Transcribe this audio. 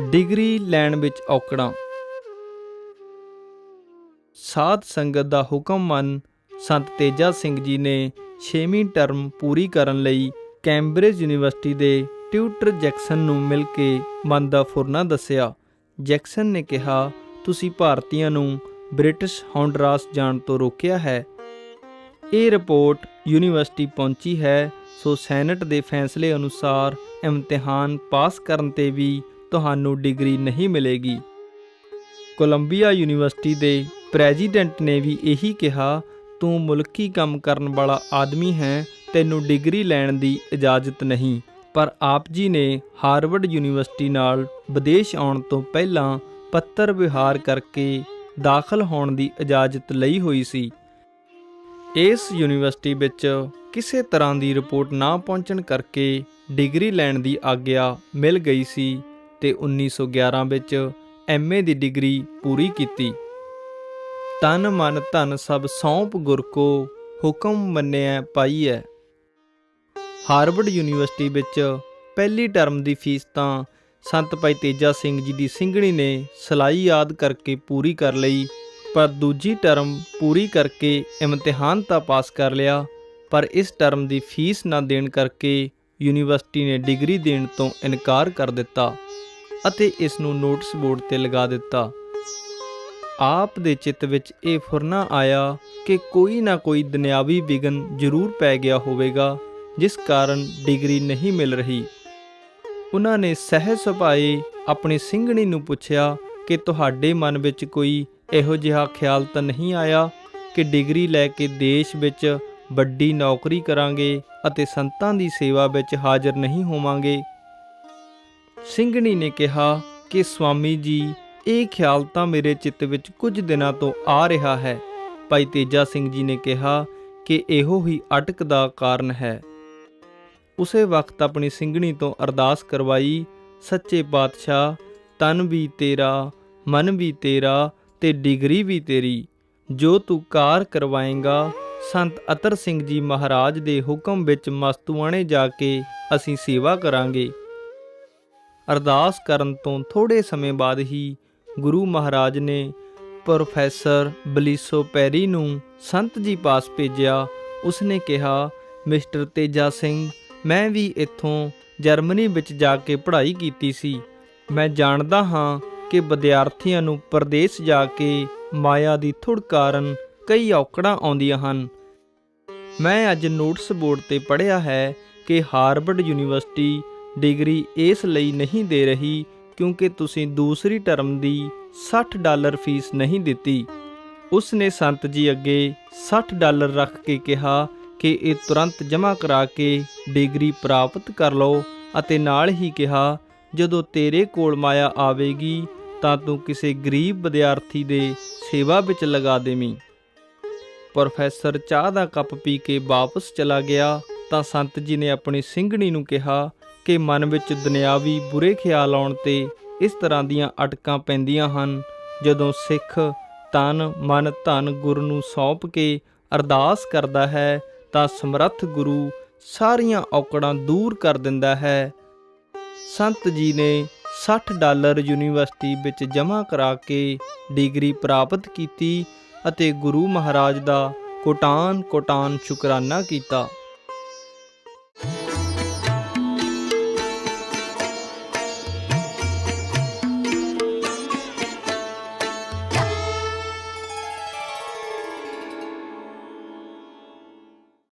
Degree ਲੈਣ ਵਿੱਚ ਔਕੜਾਂ। ਸਾਧ ਸੰਗਤ ਦਾ ਹੁਕਮ ਮੰਨ ਸੰਤ ਤੇਜਾ ਸਿੰਘ ਜੀ ਨੇ 6ਵੀਂ ਟਰਮ ਪੂਰੀ ਕਰਨ ਲਈ ਕੈਂਬਰਿਜ ਯੂਨੀਵਰਸਿਟੀ ਦੇ ਟਿਊਟਰ ਜੈਕਸਨ ਨੂੰ ਮਿਲ ਕੇ ਮਨ ਦਾ ਫੁਰਨਾ ਦੱਸਿਆ। ਜੈਕਸਨ ਨੇ ਕਿਹਾ, ਤੁਸੀਂ ਭਾਰਤੀਆਂ ਨੂੰ ਬ੍ਰਿਟਿਸ਼ ਹੌਂਡਰਾਸ ਜਾਣ ਤੋਂ ਰੋਕਿਆ ਹੈ। ਇਹ ਰਿਪੋਰਟ ਯੂਨੀਵਰਸਿਟੀ ਪਹੁੰਚੀ ਹੈ, ਸੋ ਸੈਨੇਟ ਦੇ ਫੈਸਲੇ ਅਨੁਸਾਰ ਇਮਤਿਹਾਨ ਪਾਸ ਕਰਨ ਤੇ ਵੀ ਤੁਹਾਨੂੰ ਡਿਗਰੀ ਨਹੀਂ ਮਿਲੇਗੀ। ਕੋਲੰਬੀਆ ਯੂਨੀਵਰਸਿਟੀ ਦੇ ਪ੍ਰੈਜ਼ੀਡੈਂਟ ਨੇ ਵੀ ਇਹੀ ਕਿਹਾ, ਤੂੰ ਮੁਲਕੀ ਕੰਮ ਕਰਨ ਵਾਲਾ ਆਦਮੀ ਹੈ, ਤੈਨੂੰ ਡਿਗਰੀ ਲੈਣ ਦੀ ਇਜਾਜ਼ਤ ਨਹੀਂ। ਪਰ ਆਪ ਜੀ ਨੇ ਹਾਰਵਰਡ ਯੂਨੀਵਰਸਿਟੀ ਨਾਲ ਵਿਦੇਸ਼ ਆਉਣ ਤੋਂ ਪਹਿਲਾਂ ਪੱਤਰ ਵਿਹਾਰ ਕਰਕੇ ਦਾਖਲ ਹੋਣ ਦੀ ਇਜਾਜ਼ਤ ਲਈ ਹੋਈ ਸੀ। ਇਸ ਯੂਨੀਵਰਸਿਟੀ ਵਿੱਚ ਕਿਸੇ ਤਰ੍ਹਾਂ ਦੀ ਰਿਪੋਰਟ ਨਾ ਪਹੁੰਚਣ ਕਰਕੇ ਡਿਗਰੀ ਲੈਣ ਦੀ ਆਗਿਆ ਮਿਲ ਗਈ ਸੀ। ਤੇ 1911 ਵਿੱਚ ਐਮਏ ਦੀ ਡਿਗਰੀ ਪੂਰੀ ਕੀਤੀ। ਤਨ ਮਨ ਧਨ ਸਭ ਸੌਂਪ ਗੁਰ ਕੋ ਹੁਕਮ ਮੰਨਿਆ ਪਾਈਐ। ਹਾਰਵਰਡ ਯੂਨੀਵਰਸਿਟੀ ਵਿੱਚ ਪਹਿਲੀ ਟਰਮ ਦੀ ਫੀਸ ਤਾਂ ਸੰਤ ਭਾਈ ਤੇਜਾ ਸਿੰਘ ਜੀ ਦੀ ਸਿੰਘਣੀ ਨੇ ਸਲਾਈ ਯਾਦ ਕਰਕੇ ਪੂਰੀ ਕਰ ਲਈ, ਪਰ ਦੂਜੀ ਟਰਮ ਪੂਰੀ ਕਰਕੇ ਇਮਤਿਹਾਨ ਤਾਂ ਪਾਸ ਕਰ ਲਿਆ, ਪਰ ਇਸ ਟਰਮ ਦੀ ਫੀਸ ਨਾ ਦੇਣ ਕਰਕੇ ਯੂਨੀਵਰਸਿਟੀ ਨੇ ਡਿਗਰੀ ਦੇਣ ਤੋਂ ਇਨਕਾਰ ਕਰ ਦਿੱਤਾ। ਅਤੇ ਇਸ ਨੂੰ ਨੋਟਿਸ ਬੋਰਡ ਤੇ ਲਗਾ ਦਿੱਤਾ। ਆਪ ਦੇ ਚਿੱਤ ਵਿੱਚ ਇਹ ਫੁਰਨਾ ਆਇਆ ਕਿ ਕੋਈ ਨਾ ਕੋਈ ਦੁਨਿਆਵੀ ਵਿਗਨ ਜ਼ਰੂਰ ਪੈ ਗਿਆ ਹੋਵੇਗਾ, ਜਿਸ ਕਾਰਨ ਡਿਗਰੀ ਨਹੀਂ ਮਿਲ ਰਹੀ। ਉਹਨਾਂ ਨੇ ਸਹਿਜ ਸੁਭਾਏ ਆਪਣੀ ਸਿੰਘਣੀ ਨੂੰ ਪੁੱਛਿਆ ਕਿ ਤੁਹਾਡੇ ਮਨ ਵਿੱਚ ਕੋਈ ਇਹੋ ਜਿਹਾ ਖਿਆਲ ਤਾਂ ਨਹੀਂ ਆਇਆ ਕਿ ਡਿਗਰੀ ਲੈ ਕੇ ਦੇਸ਼ ਵਿੱਚ ਵੱਡੀ ਨੌਕਰੀ ਕਰਾਂਗੇ ਅਤੇ ਸੰਤਾਂ ਦੀ ਸੇਵਾ ਵਿੱਚ ਹਾਜ਼ਰ ਨਹੀਂ ਹੋਵਾਂਗੇ? ਸਿੰਘਣੀ ਨੇ ਕਿਹਾ ਕਿ ਸਵਾਮੀ ਜੀ, ਇਹ ਖਿਆਲ ਤਾਂ ਮੇਰੇ ਚਿੱਤ ਵਿੱਚ ਕੁਝ ਦਿਨਾਂ ਤੋਂ ਆ ਰਿਹਾ ਹੈ। ਭਾਈ ਤੇਜਾ ਸਿੰਘ ਜੀ ਨੇ ਕਿਹਾ ਕਿ ਇਹੋ ਹੀ ਅਟਕ ਦਾ ਕਾਰਨ ਹੈ। ਉਸੇ ਵਕਤ ਆਪਣੀ ਸਿੰਘਣੀ ਤੋਂ ਅਰਦਾਸ ਕਰਵਾਈ, ਸੱਚੇ ਪਾਤਸ਼ਾਹ, ਤਨ ਵੀ ਤੇਰਾ, ਮਨ ਵੀ ਤੇਰਾ ਤੇ ਡਿਗਰੀ ਵੀ ਤੇਰੀ। ਜੋ ਤੂੰ ਕਾਰ ਕਰਵਾਏਗਾ, ਸੰਤ ਅਤਰ ਸਿੰਘ ਜੀ ਮਹਾਰਾਜ ਦੇ ਹੁਕਮ ਵਿੱਚ ਮਸਤੂਆਣੇ ਜਾ ਕੇ ਅਸੀਂ ਸੇਵਾ ਕਰਾਂਗੇ। ਅਰਦਾਸ ਕਰਨ ਤੋਂ ਥੋੜੇ ਸਮੇਂ ਬਾਅਦ ਹੀ ਗੁਰੂ ਮਹਾਰਾਜ ਨੇ ਪ੍ਰੋਫੈਸਰ ਬਲੀਸੋ ਪੈਰੀ ਨੂੰ ਸੰਤ ਜੀ ਪਾਸ ਭੇਜਿਆ। ਉਸਨੇ ਕਿਹਾ, ਮਿਸਟਰ ਤੇਜਾ ਸਿੰਘ, ਮੈਂ ਵੀ ਇੱਥੋਂ ਜਰਮਨੀ ਵਿੱਚ ਜਾ ਕੇ ਪੜ੍ਹਾਈ ਕੀਤੀ ਸੀ। ਮੈਂ ਜਾਣਦਾ ਹਾਂ ਕਿ ਵਿਦਿਆਰਥੀਆਂ ਨੂੰ ਪਰਦੇਸ ਜਾ ਕੇ ਮਾਇਆ ਦੀ ਥੁੜ ਕਾਰਨ ਕਈ ਔਕੜਾਂ ਆਉਂਦੀਆਂ ਹਨ। ਮੈਂ ਅੱਜ ਨੋਟਿਸ ਬੋਰਡ ਤੇ ਪੜ੍ਹਿਆ ਹੈ ਕਿ ਹਾਰਵਰਡ ਯੂਨੀਵਰਸਿਟੀ ਡਿਗਰੀ ਇਸ ਲਈ ਨਹੀਂ ਦੇ ਰਹੀ ਕਿਉਂਕਿ ਤੁਸੀਂ ਦੂਸਰੀ ਟਰਮ ਦੀ 60 ਡਾਲਰ ਫੀਸ ਨਹੀਂ ਦਿੱਤੀ। ਉਸ ਨੇ ਸੰਤ ਜੀ ਅੱਗੇ 60 ਡਾਲਰ ਰੱਖ ਕੇ ਕਿਹਾ ਕਿ ਇਹ ਤੁਰੰਤ ਜਮ੍ਹਾਂ ਕਰਾ ਕੇ ਡਿਗਰੀ ਪ੍ਰਾਪਤ ਕਰ ਲਓ ਅਤੇ ਨਾਲ ਹੀ ਕਿਹਾ, ਜਦੋਂ ਤੇਰੇ ਕੋਲ ਮਾਇਆ ਆਵੇਗੀ ਤਾਂ ਤੂੰ ਕਿਸੇ ਗਰੀਬ ਵਿਦਿਆਰਥੀ ਦੇ ਸੇਵਾ ਵਿੱਚ ਲਗਾ ਦੇਵੀਂ। ਪ੍ਰੋਫੈਸਰ ਚਾਹ ਦਾ ਕੱਪ ਪੀ ਕੇ ਵਾਪਸ ਚਲਾ ਗਿਆ ਤਾਂ ਸੰਤ ਜੀ ਨੇ ਆਪਣੀ ਸਿੰਘਣੀ ਨੂੰ ਕਿਹਾ ਕਿ ਮਨ ਵਿੱਚ ਦੁਨਿਆਵੀ ਬੁਰੇ ਖਿਆਲ ਆਉਣ ਤੇ ਇਸ ਤਰ੍ਹਾਂ ਦੀਆਂ ਅਟਕਾਂ ਪੈਂਦੀਆਂ ਹਨ। ਜਦੋਂ ਸਿੱਖ ਤਨ, ਮਨ, ਧਨ, ਗੁਰੂ ਨੂੰ ਸੌਂਪ ਕੇ ਅਰਦਾਸ ਕਰਦਾ ਹੈ, ਤਾਂ ਸਮਰੱਥ ਗੁਰੂ ਸਾਰੀਆਂ ਔਕੜਾਂ ਦੂਰ ਕਰ ਦਿੰਦਾ ਹੈ। ਸੰਤ ਜੀ ਨੇ 60 ਡਾਲਰ ਯੂਨੀਵਰਸਿਟੀ ਵਿੱਚ ਜਮ੍ਹਾਂ ਕਰਾ ਕੇ ਡਿਗਰੀ ਪ੍ਰਾਪਤ ਕੀਤੀ ਅਤੇ ਗੁਰੂ ਮਹਾਰਾਜ ਦਾ ਕੋਟਾਨ ਕੋਟਾਨ ਸ਼ੁਕਰਾਨਾ ਕੀਤਾ।